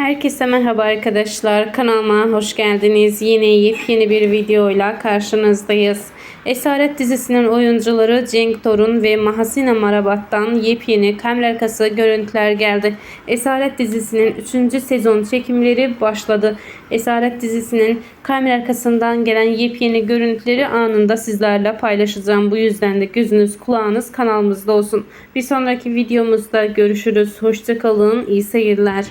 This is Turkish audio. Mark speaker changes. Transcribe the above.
Speaker 1: Herkese merhaba arkadaşlar. Kanalıma hoş geldiniz. Yine yepyeni bir videoyla karşınızdayız. Esaret dizisinin oyuncuları Cenk Torun ve Mahasina Marabat'tan yepyeni kamera arkası görüntüler geldi. Esaret dizisinin 3. sezon çekimleri başladı. Esaret dizisinin kamera arkasından gelen yepyeni görüntüleri anında sizlerle paylaşacağım. Bu yüzden de gözünüz kulağınız kanalımızda olsun. Bir sonraki videomuzda görüşürüz. Hoşçakalın. İyi seyirler.